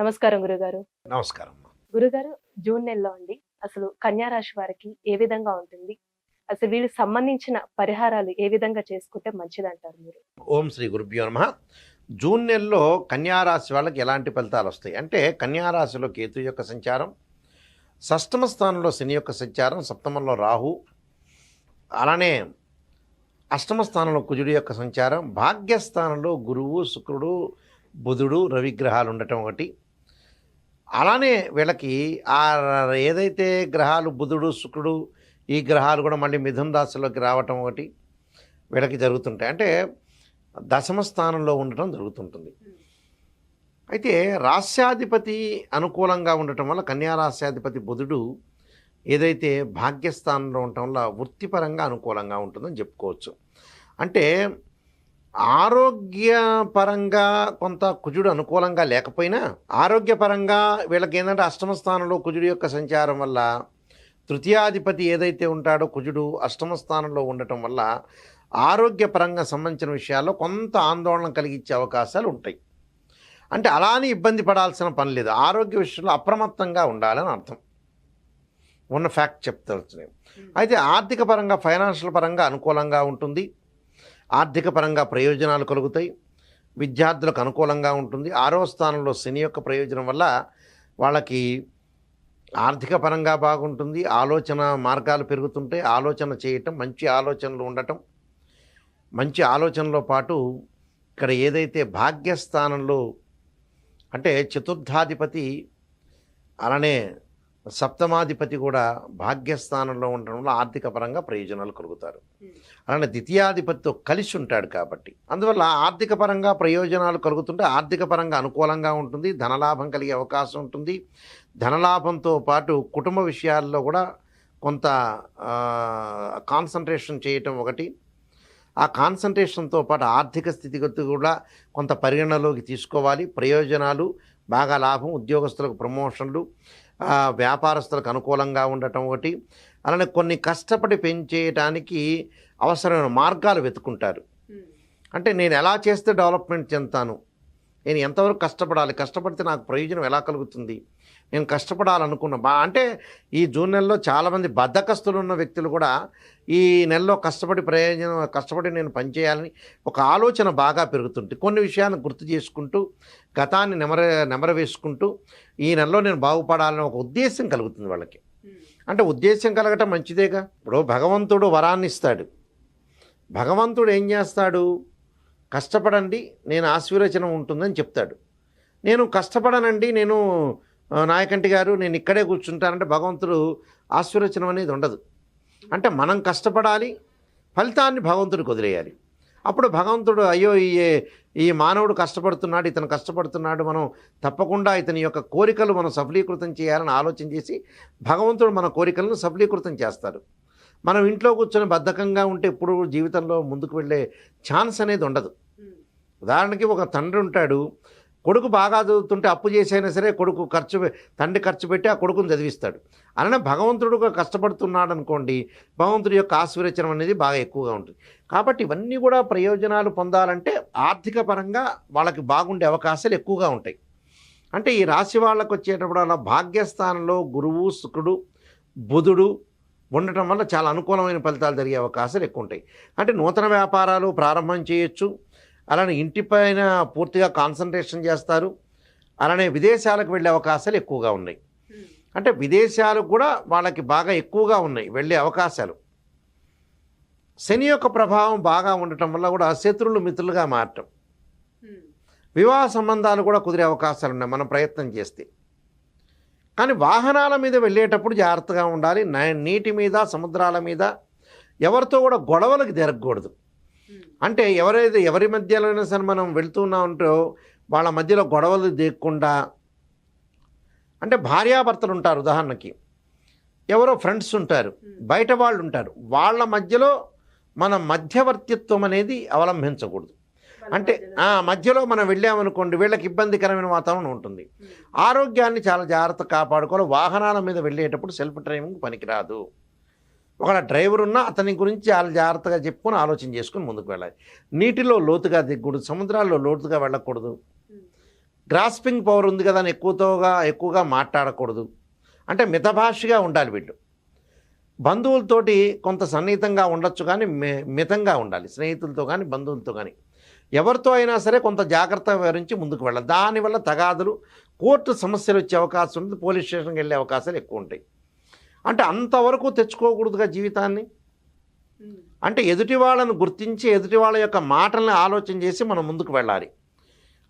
నమస్కారం గురుగారు. నమస్కారం. గురుగారు జూన్ నెలలో అండి అసలు కన్యా రాశి వారికి ఏ విధంగా ఉంటుంది? అసలు వీళ్ళకి సంబంధించిన పరిహారాలు ఏ విధంగా చేసుకుంటే మంచిదంటారు మీరు? ఓం శ్రీ గురుభ్యో నమ. జూన్ నెలలో కన్యారాశి వాళ్ళకి ఎలాంటి ఫలితాలు వస్తాయి? అంటే కన్యారాశిలో కేతు యొక్క సంచారం షష్టమ స్థానంలో శని యొక్క సంచారం సప్తమంలో రాహు అలానే అష్టమ స్థానంలో కుజుడి యొక్క సంచారం భాగ్యస్థానంలో గురువు శుక్రుడు బుధుడు రవిగ్రహాలు ఉండటం ఒకటి. అలానే వీళ్ళకి ఆ ఏదైతే గ్రహాలు బుధుడు శుక్రుడు ఈ గ్రహాలు కూడా మళ్ళీ మిథున రాశిలోకి రావటం ఒకటి వీళ్ళకి జరుగుతుంటాయి. అంటే దశమ స్థానంలో ఉండటం జరుగుతుంటుంది. అయితే రాస్యాధిపతి అనుకూలంగా ఉండటం వల్ల కన్యా రాస్యాధిపతి బుధుడు ఏదైతే భాగ్యస్థానంలో ఉండటం వల్ల వృత్తిపరంగా అనుకూలంగా ఉంటుందని చెప్పుకోవచ్చు. అంటే ఆరోగ్యపరంగా కొంత కుజుడు అనుకూలంగా లేకపోయినా ఆరోగ్యపరంగా వీళ్ళకి ఏంటంటే అష్టమ స్థానంలో కుజుడు యొక్క సంచారం వల్ల తృతీయాధిపతి ఏదైతే ఉంటాడో కుజుడు అష్టమ స్థానంలో ఉండటం వల్ల ఆరోగ్యపరంగా సంబంధించిన విషయాల్లో కొంత ఆందోళన కలిగించే అవకాశాలు ఉంటాయి. అంటే అలానే ఇబ్బంది పడాల్సిన పని లేదు. ఆరోగ్య విషయంలో అప్రమత్తంగా ఉండాలని అర్థం. ఉన్న ఫ్యాక్ట్ చెప్తాను అయితే ఆర్థిక పరంగా ఫైనాన్షియల్ పరంగా అనుకూలంగా ఉంటుంది. ఆర్థిక పరంగా ప్రయోజనాలు కలుగుతాయి. విద్యార్థులకు అనుకూలంగా ఉంటుంది. ఆరో స్థానంలో శని యొక్క ప్రయోజనం వల్ల వాళ్ళకి ఆర్థిక పరంగా బాగుంటుంది. ఆలోచన మార్గాలు పెరుగుతుంటే ఆలోచన చేయటం మంచి ఆలోచనలు ఉండటం మంచి ఆలోచనలో పాటు ఇక్కడ ఏదైతే భాగ్యస్థానంలో అంటే చతుర్థాధిపతి అలానే సప్తమాధిపతి కూడా భాగ్యస్థానంలో ఉండడం వల్ల ఆర్థిక పరంగా ప్రయోజనాలు కలుగుతారు. అలానే ద్వితీయాధిపతితో కలిసి ఉంటాడు కాబట్టి. అందువల్ల ఆర్థిక పరంగా ప్రయోజనాలు కలుగుతుంటే ఆర్థిక పరంగా అనుకూలంగా ఉంటుంది ధనలాభం కలిగే అవకాశం ఉంటుంది. ధనలాభంతో పాటు కుటుంబ విషయాల్లో కూడా కొంత కాన్సన్ట్రేషన్ చేయటం ఒకటి. ఆ కాన్సన్ట్రేషన్తో పాటు ఆర్థిక స్థితిగతి కూడా కొంత పరిగణలోకి తీసుకోవాలి. ప్రయోజనాలు బాగా లాభం ఉద్యోగస్తులకు ప్రమోషన్లు వ్యాపారస్తులకు అనుకూలంగా ఉండటం ఒకటి. అలానే కొన్ని కష్టపడి పెంచేయటానికి అవసరమైన మార్గాలు వెతుకుంటారు అంటే నేను ఎలా చేస్తే డెవలప్మెంట్ చెందుతాను? నేను ఎంతవరకు కష్టపడాలి? కష్టపడితే నాకు ప్రయోజనం ఎలా కలుగుతుంది? నేను కష్టపడాలనుకున్న. బా అంటే ఈ జూన్ నెలలో చాలామంది బద్ధకస్తులు ఉన్న వ్యక్తులు కూడా ఈ నెలలో కష్టపడి ప్రయోజనం కష్టపడి నేను పనిచేయాలని ఒక ఆలోచన బాగా పెరుగుతుంది కొన్ని విషయాలను గుర్తు చేసుకుంటూ గతాన్ని నెమర నెమర వేసుకుంటూ ఈ నెలలో నేను బాగుపడాలని ఒక ఉద్దేశం కలుగుతుంది వాళ్ళకి. అంటే ఉద్దేశం కలగటం మంచిదేగా? ఇప్పుడు భగవంతుడు వరాన్ని ఇస్తాడు. భగవంతుడు ఏం చేస్తాడు? కష్టపడండి నేను ఆశీర్వచనం ఉంటుందని చెప్తాడు. నేను కష్టపడనండి నేను నాయకంటి గారు నేను ఇక్కడే కూర్చుంటానంటే భగవంతుడు ఆశీర్వచనం అనేది ఉండదు. అంటే మనం కష్టపడాలి ఫలితాన్ని భగవంతుడికి వదిలేయాలి. అప్పుడు భగవంతుడు అయ్యో ఈ ఈ మానవుడు కష్టపడుతున్నాడు ఇతను కష్టపడుతున్నాడు మనం తప్పకుండా ఇతని యొక్క కోరికలు మనం సఫలీకృతం చేయాలని ఆలోచన చేసి భగవంతుడు మన కోరికలను సఫలీకృతం చేస్తాడు. మనం ఇంట్లో కూర్చొని బద్ధకంగా ఉంటే ఎప్పుడు జీవితంలో ముందుకు వెళ్ళే ఛాన్స్ అనేది ఉండదు. ఉదాహరణకి ఒక తండ్రి ఉంటాడు కొడుకు బాగా చదువుతుంటే అప్పు చేసైనా సరే కొడుకు ఖర్చు పె- తండ్రి ఖర్చు పెట్టి ఆ కొడుకుని చదివిస్తాడు. అలానే భగవంతుడుగా కష్టపడుతున్నాడు అనుకోండి భగవంతుడి యొక్క ఆశీర్వచనం అనేది బాగా ఎక్కువగా ఉంటుంది. కాబట్టి ఇవన్నీ కూడా ప్రయోజనాలు పొందాలంటే ఆర్థిక పరంగా వాళ్ళకి బాగుండే అవకాశాలు ఎక్కువగా ఉంటాయి. అంటే ఈ రాశి వాళ్ళకు వచ్చేటప్పుడు అలా భాగ్యస్థానంలో గురువు శుక్రుడు బుధుడు ఉండటం వల్ల చాలా అనుకూలమైన ఫలితాలు జరిగే అవకాశాలు ఎక్కువ ఉంటాయి. అంటే నూతన వ్యాపారాలు ప్రారంభం చేయొచ్చు. అలానే ఇంటిపైన పూర్తిగా కాన్సన్ట్రేషన్ చేస్తారు. అలానే విదేశాలకు వెళ్ళే అవకాశాలు ఎక్కువగా ఉన్నాయి. అంటే విదేశాలకు కూడా వాళ్ళకి బాగా ఎక్కువగా ఉన్నాయి వెళ్ళే అవకాశాలు. శని యొక్క ప్రభావం బాగా ఉండటం వల్ల కూడా శత్రువులు మిత్రులుగా మారటం. వివాహ సంబంధాలు కూడా కుదిరే అవకాశాలు ఉన్నాయి మనం ప్రయత్నం చేస్తే. కానీ వాహనాల మీద వెళ్ళేటప్పుడు జాగ్రత్తగా ఉండాలి. నీటి మీద సముద్రాల మీద ఎవరితో కూడా గొడవలకు జరగకూడదు. అంటే ఎవరైతే ఎవరి మధ్యలోనే సరే మనం వెళ్తున్నా ఉంటో వాళ్ళ మధ్యలో గొడవలు దిగకుండా అంటే భార్యాభర్తలు ఉంటారు ఉదాహరణకి. ఎవరో ఫ్రెండ్స్ ఉంటారు బయట వాళ్ళు ఉంటారు. వాళ్ళ మధ్యలో మన మధ్యవర్తిత్వం అనేది అవలంబించకూడదు. అంటే ఆ మధ్యలో మనం వెళ్ళామనుకోండి వీళ్ళకి ఇబ్బందికరమైన వాతావరణం ఉంటుంది. ఆరోగ్యాన్ని చాలా జాగ్రత్త కాపాడుకోవాలి. వాహనాల మీద వెళ్ళేటప్పుడు సెల్ఫ్ డ్రైవింగ్ పనికిరాదు. ఒకవేళ డ్రైవర్ ఉన్నా అతని గురించి వాళ్ళు జాగ్రత్తగా చెప్పుకొని ఆలోచన చేసుకొని ముందుకు వెళ్ళాలి. నీటిలో లోతుగా దిగకూడదు సముద్రాల్లో లోతుగా వెళ్ళకూడదు. గ్రాస్పింగ్ పవర్ ఉంది కదా అని ఎక్కువతోగా ఎక్కువగా మాట్లాడకూడదు. అంటే మితభాషగా ఉండాలి వీళ్ళు. బంధువులతోటి కొంత సన్నిహితంగా ఉండొచ్చు కానీ మి- మితంగా ఉండాలి. స్నేహితులతో కానీ బంధువులతో కానీ. ఎవరితో అయినా సరే కొంత జాగ్రత్త వివరించి ముందుకు వెళ్ళాలి. దానివల్ల తగాదులు కోర్టు సమస్యలు వచ్చే అవకాశం ఉంటుంది పోలీస్ స్టేషన్కి వెళ్ళే అవకాశాలు ఎక్కువ ఉంటాయి. అంటే అంతవరకు తెచ్చుకోకూడదుగా జీవితాన్ని? అంటే ఎదుటి వాళ్ళను గుర్తించి ఎదుటి వాళ్ళ యొక్క మాటల్ని ఆలోచన చేసి మనం ముందుకు వెళ్ళాలి.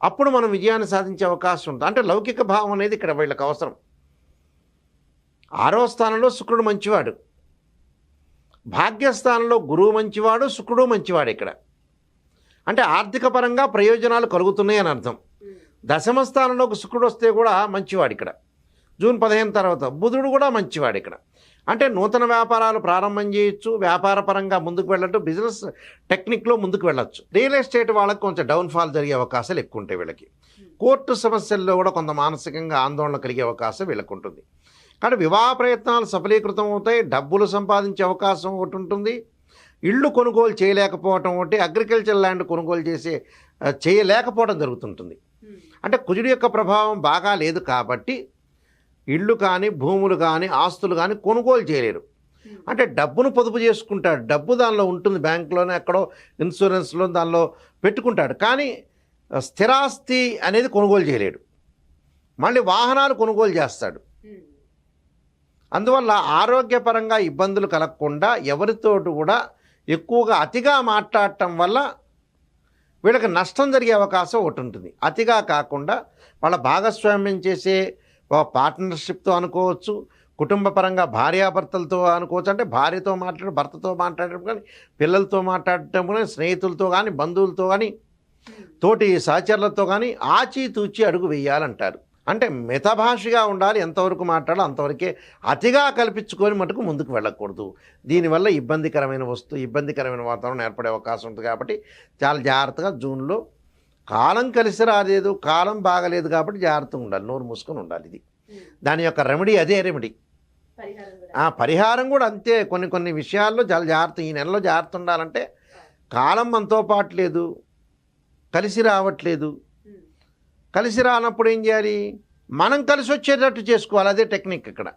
అప్పుడు మనం విజయాన్ని సాధించే అవకాశం ఉంటుంది. అంటే లౌకిక భావం అనేది ఇక్కడ వీళ్ళకి అవసరం. ఆరో స్థానంలో శుక్రుడు మంచివాడు. భాగ్యస్థానంలో గురువు మంచివాడు శుక్రుడు మంచివాడు ఇక్కడ. అంటే ఆర్థిక పరంగా ప్రయోజనాలు కలుగుతున్నాయి అని అర్థం. దశమ స్థానంలో ఒక శుక్రుడు వస్తే కూడా మంచివాడు ఇక్కడ. జూన్ పదిహేను తర్వాత బుధుడు కూడా మంచివాడు ఇక్కడ. అంటే నూతన వ్యాపారాలు ప్రారంభం చేయొచ్చు వ్యాపార పరంగా ముందుకు వెళ్ళట్టు బిజినెస్ టెక్నిక్లో ముందుకు వెళ్ళొచ్చు. రియల్ ఎస్టేట్ వాళ్ళకి కొంచెం డౌన్ఫాల్ జరిగే అవకాశాలు ఎక్కువ ఉంటాయి వీళ్ళకి. కోర్టు సమస్యల్లో కూడా కొంత మానసికంగా ఆందోళన కలిగే అవకాశం వీళ్ళకు ఉంటుంది. కానీ వివాహ ప్రయత్నాలు సఫలీకృతం అవుతాయి డబ్బులు సంపాదించే అవకాశం ఒకటి ఉంటుంది. ఇళ్ళు కొనుగోలు చేయలేకపోవటం ఒకటి అగ్రికల్చర్ ల్యాండ్ కొనుగోలు చేసే చేయలేకపోవడం జరుగుతుంటుంది. అంటే కుజుడి యొక్క ప్రభావం బాగా లేదు కాబట్టి ఇళ్ళు కానీ భూములు కానీ ఆస్తులు కానీ కొనుగోలు చేయలేరు. అంటే డబ్బును పొదుపు చేసుకుంటాడు. డబ్బు దానిలో ఉంటుంది బ్యాంకులోనే ఎక్కడో ఇన్సూరెన్స్లో దానిలో పెట్టుకుంటాడు. కానీ స్థిరాస్తి అనేది కొనుగోలు చేయలేడు. మళ్ళీ వాహనాలు కొనుగోలు చేస్తాడు. అందువల్ల ఆరోగ్యపరంగా ఇబ్బందులు కలగకుండా ఎవరితోటి కూడా ఎక్కువగా అతిగా మాట్లాడటం వల్ల వీళ్ళకి నష్టం జరిగే అవకాశం ఒకటి ఉంటుంది. అతిగా కాకుండా వాళ్ళ భాగస్వామ్యం చేసే పార్ట్నర్షిప్తో అనుకోవచ్చు కుటుంబ పరంగా భార్యాభర్తలతో అనుకోవచ్చు. అంటే భార్యతో మాట్లాడడం భర్తతో మాట్లాడడం కానీ పిల్లలతో మాట్లాడటం కానీ స్నేహితులతో కానీ బంధువులతో కానీ తోటి సహచరులతో కానీ ఆచితూచి అడుగు వేయాలంటారు. అంటే మితభాషగా ఉండాలి ఎంతవరకు మాట్లాడాలో అంతవరకే అతిగా కల్పించుకొని మటుకు ముందుకు వెళ్ళకూడదు. దీనివల్ల ఇబ్బందికరమైన వస్తువు ఇబ్బందికరమైన వాతావరణం ఏర్పడే అవకాశం ఉంటుంది కాబట్టి చాలా జాగ్రత్తగా జూన్లో కాలం కలిసి రాలేదు కాలం బాగలేదు కాబట్టి జాగ్రత్తగా ఉండాలి నోరు మూసుకొని ఉండాలి ఇది. దాని యొక్క రెమెడీ అదే రెమెడీ ఆ పరిహారం కూడా అంతే కొన్ని కొన్ని విషయాల్లో చాలా జాగ్రత్త ఈ నెలలో జాగ్రత్త ఉండాలంటే కాలం మనతో పాటు లేదు కలిసి రావట్లేదు. కలిసి రానప్పుడు ఏం చేయాలి? మనం కలిసి వచ్చేటట్టు చేసుకోవాలి అదే టెక్నిక్ ఇక్కడ.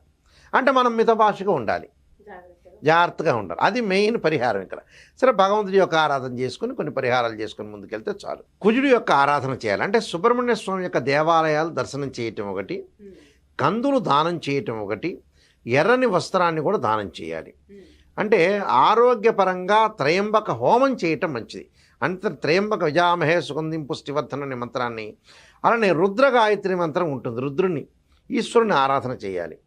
అంటే మనం మితభాషగా ఉండాలి. జాగ్రత్తగా ఉండాలి. అది మెయిన్ పరిహారం ఇక్కడ. సరే భగవంతుడి యొక్క ఆరాధన చేసుకుని కొన్ని పరిహారాలు చేసుకుని ముందుకెళ్తే చాలు. కుజుడి యొక్క ఆరాధన చేయాలి. అంటే సుబ్రహ్మణ్య స్వామి యొక్క దేవాలయాలు దర్శనం చేయటం ఒకటి కందులు దానం చేయటం ఒకటి ఎర్రని వస్త్రాన్ని కూడా దానం చేయాలి. అంటే ఆరోగ్యపరంగా త్రయంబక హోమం చేయటం మంచిది. అంత త్రయంబక విజామహే సుగంధిం పుష్టివర్ధన అనే మంత్రాన్ని అలానే రుద్ర గాయత్రి మంత్రం ఉంటుంది రుద్రుని ఈశ్వరుని ఆరాధన చేయాలి.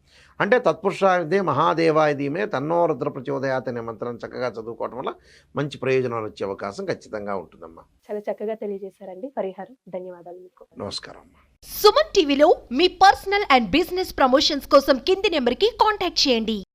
అంటే తత్పురుషాయుధే మహాదేవాయుధీమే తన్నో రుద్ర ప్రచోదయాత్ అనే మంత్రం చక్కగా చదువుకోవటం వల్ల మంచి ప్రయోజనాలు వచ్చే అవకాశం ఖచ్చితంగా ఉంటుందమ్మా. చాలా చక్కగా తెలియజేశారండి. పరిహారం. ధన్యవాదాలు మీకు. నమస్కారం అమ్మా. సుమన్ టీవీలో మీ పర్సనల్ అండ్ బిజినెస్ ప్రమోషన్స్ కోసం కింది నెంబర్కి కాంటాక్ట్ చేయండి.